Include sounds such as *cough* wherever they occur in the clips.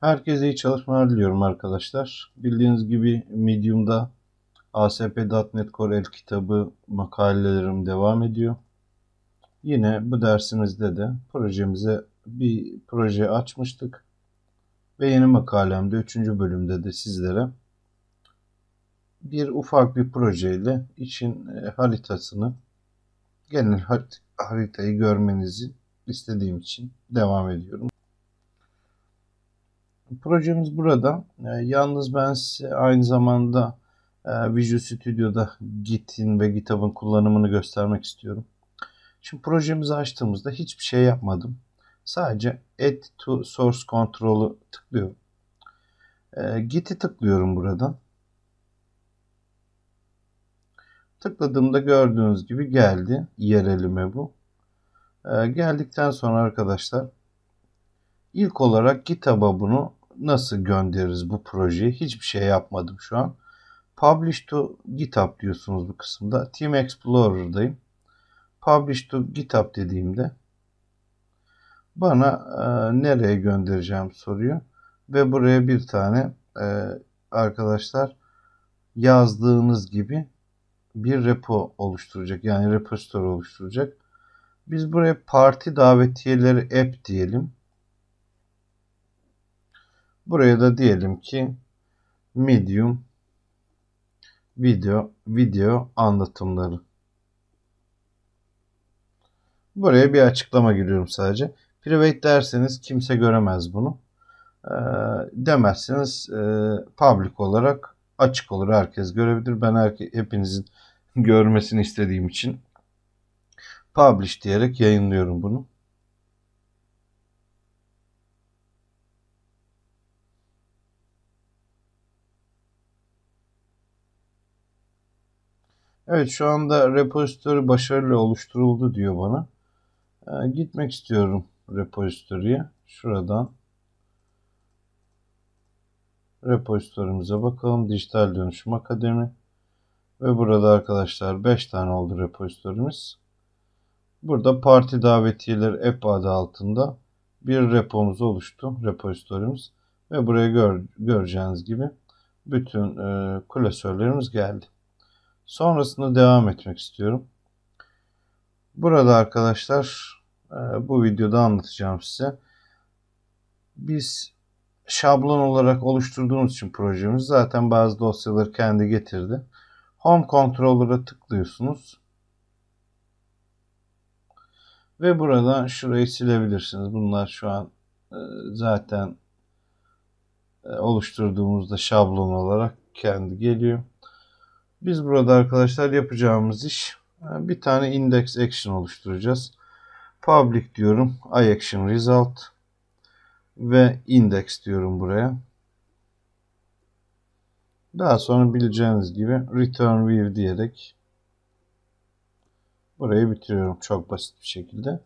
Herkese iyi çalışmalar diliyorum arkadaşlar. Bildiğiniz gibi Medium'da ASP.NET Core el kitabı makalelerim devam ediyor. Yine bu dersimizde de projemize bir proje açmıştık. Ve yeni makalemde 3. bölümde de sizlere bir ufak bir projeyle için e, haritasını genel haritayı görmenizi istediğim için devam ediyorum. Projemiz burada. E, yalnız ben size aynı zamanda e, Visual Studio'da Git'in ve GitHub'ın kullanımını göstermek istiyorum. Şimdi projemizi açtığımızda hiçbir şey yapmadım. Sadece Add to Source Control'u tıklıyorum. E, Git'i tıklıyorum buradan. Tıkladığımda gördüğünüz gibi geldi. Yerelime bu. E, geldikten sonra arkadaşlar ilk olarak GitHub'a bunu nasıl göndeririz bu projeyi? Hiçbir şey yapmadım şu an. Publish to GitHub diyorsunuz bu kısımda. Team Explorer'dayım. Publish to GitHub dediğimde bana e, nereye göndereceğim soruyor. Ve buraya bir tane e, arkadaşlar yazdığınız gibi bir repo oluşturacak. Yani repository oluşturacak. Biz buraya parti davetiyeleri app diyelim. Buraya da diyelim ki medium video video anlatımları. Buraya bir açıklama giriyorum sadece. Private derseniz kimse göremez bunu. E, demezseniz public olarak açık olur. Herkes görebilir. Ben herke, hepinizin *laughs* görmesini istediğim için publish diyerek yayınlıyorum bunu. Evet şu anda repository başarılı oluşturuldu diyor bana. Ee, gitmek istiyorum repository'e. Şuradan repository'mize bakalım. Dijital Dönüşüm Akademi. Ve burada arkadaşlar 5 tane oldu repository'miz. Burada parti davetiyeleri app adı altında bir repomuz oluştu. Repository'miz. Ve buraya gör, göreceğiniz gibi bütün e, klasörlerimiz geldi. Sonrasında devam etmek istiyorum. Burada arkadaşlar e, bu videoda anlatacağım size. Biz şablon olarak oluşturduğumuz için projemiz zaten bazı dosyaları kendi getirdi. Home Controller'a tıklıyorsunuz. Ve buradan şurayı silebilirsiniz. Bunlar şu an e, zaten e, oluşturduğumuzda şablon olarak kendi geliyor. Biz burada arkadaşlar yapacağımız iş e, bir tane index action oluşturacağız. Public diyorum. iAction result ve index diyorum buraya. Daha sonra bileceğiniz gibi return view diyerek burayı bitiriyorum çok basit bir şekilde.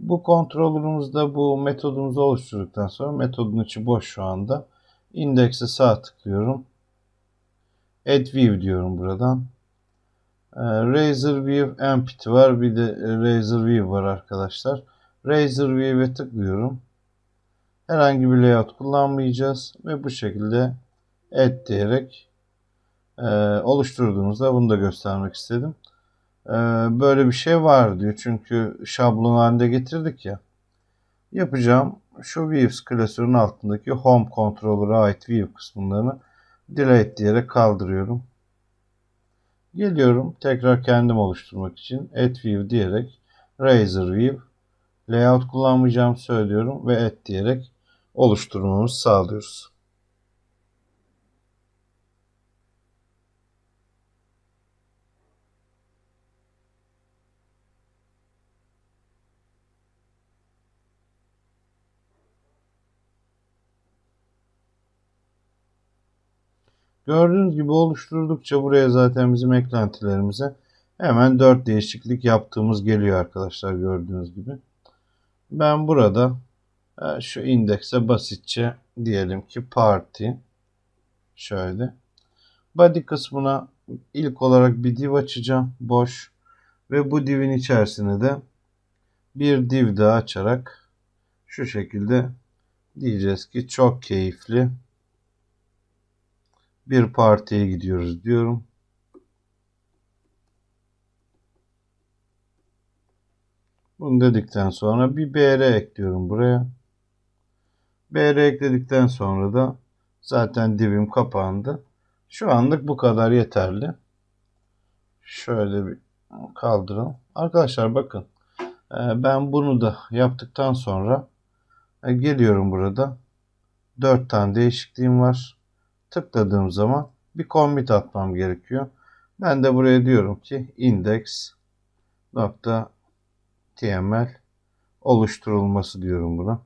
Bu controller'ımızda bu metodumuzu oluşturduktan sonra metodun içi boş şu anda. Index'e sağ tıklıyorum. Add view diyorum buradan. Ee, Razer View Empty var. Bir de Razer View var arkadaşlar. Razer View'e tıklıyorum. Herhangi bir layout kullanmayacağız. Ve bu şekilde add diyerek e, oluşturduğumuzda bunu da göstermek istedim. E, böyle bir şey var diyor. Çünkü şablon halinde getirdik ya. Yapacağım şu Views klasörünün altındaki Home Controller'a ait View kısımlarını delete diyerek kaldırıyorum. Geliyorum tekrar kendim oluşturmak için add view diyerek razor view layout kullanmayacağım söylüyorum ve add diyerek oluşturmamızı sağlıyoruz. Gördüğünüz gibi oluşturdukça buraya zaten bizim eklentilerimize hemen 4 değişiklik yaptığımız geliyor arkadaşlar gördüğünüz gibi. Ben burada e, şu indekse basitçe diyelim ki party şöyle. Body kısmına ilk olarak bir div açacağım. Boş. Ve bu divin içerisine de bir div daha açarak şu şekilde Diyeceğiz ki çok keyifli bir partiye gidiyoruz diyorum. Bunu dedikten sonra bir BR ekliyorum buraya. BR ekledikten sonra da zaten dibim kapandı. Şu anlık bu kadar yeterli. Şöyle bir kaldıralım. Arkadaşlar bakın. e, Ben bunu da yaptıktan sonra e, geliyorum burada. 4 tane değişikliğim var. Tıkladığım zaman bir commit atmam gerekiyor. Ben de buraya diyorum ki index oluşturulması diyorum buna.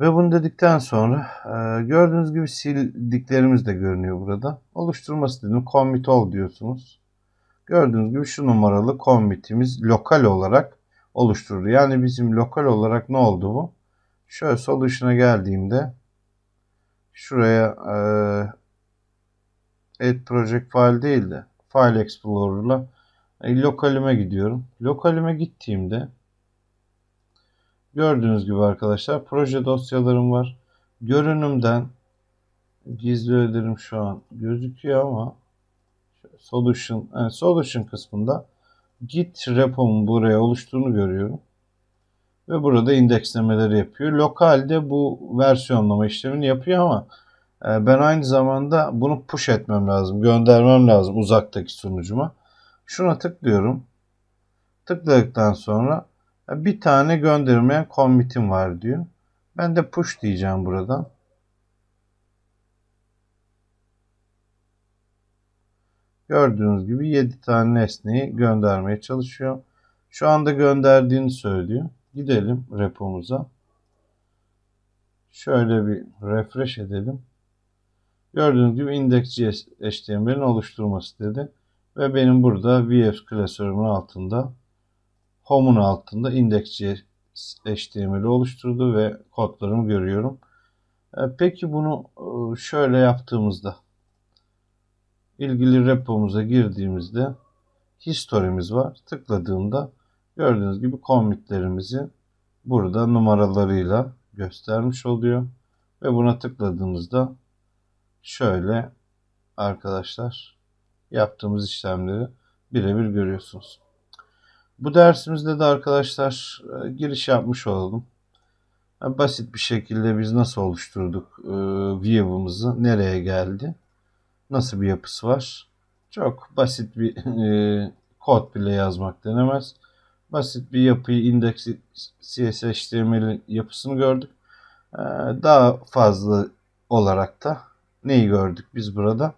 Ve bunu dedikten sonra e, gördüğünüz gibi sildiklerimiz de görünüyor burada. Oluşturması dedim. Commit ol diyorsunuz. Gördüğünüz gibi şu numaralı commit'imiz lokal olarak oluşturdu. Yani bizim lokal olarak ne oldu bu? Şöyle solution'a geldiğimde şuraya e, add project file değil de file explorer'la e, lokalime gidiyorum. Lokalime gittiğimde Gördüğünüz gibi arkadaşlar proje dosyalarım var. Görünümden gizli öderim şu an gözüküyor ama solution, yani solution kısmında git repo'mun buraya oluştuğunu görüyorum. Ve burada indekslemeleri yapıyor. Lokalde bu versiyonlama işlemini yapıyor ama e, ben aynı zamanda bunu push etmem lazım. Göndermem lazım uzaktaki sunucuma. Şuna tıklıyorum. Tıkladıktan sonra bir tane göndermeyen commit'im var diyor. Ben de push diyeceğim buradan. Gördüğünüz gibi 7 tane nesneyi göndermeye çalışıyor. Şu anda gönderdiğini söylüyor. Gidelim repomuza. Şöyle bir refresh edelim. Gördüğünüz gibi index.js HTML'in oluşturması dedi. Ve benim burada VF klasörümün altında Home'un altında index.js HTML'i oluşturdu ve kodlarımı görüyorum. E, peki bunu e, şöyle yaptığımızda ilgili repomuza girdiğimizde history'miz var. Tıkladığımda gördüğünüz gibi commitlerimizi burada numaralarıyla göstermiş oluyor. Ve buna tıkladığımızda şöyle arkadaşlar yaptığımız işlemleri birebir görüyorsunuz. Bu dersimizde de arkadaşlar e, giriş yapmış olalım. Basit bir şekilde biz nasıl oluşturduk e, view'ımızı, nereye geldi, nasıl bir yapısı var. Çok basit bir *laughs* e, kod bile yazmak denemez. Basit bir yapıyı index CSS HTML yapısını gördük. Daha fazla olarak da neyi gördük biz burada?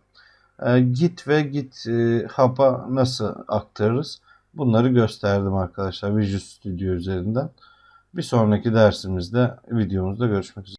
Git ve Git hub'a nasıl aktarırız? Bunları gösterdim arkadaşlar Visual Studio üzerinden. Bir sonraki dersimizde videomuzda görüşmek üzere.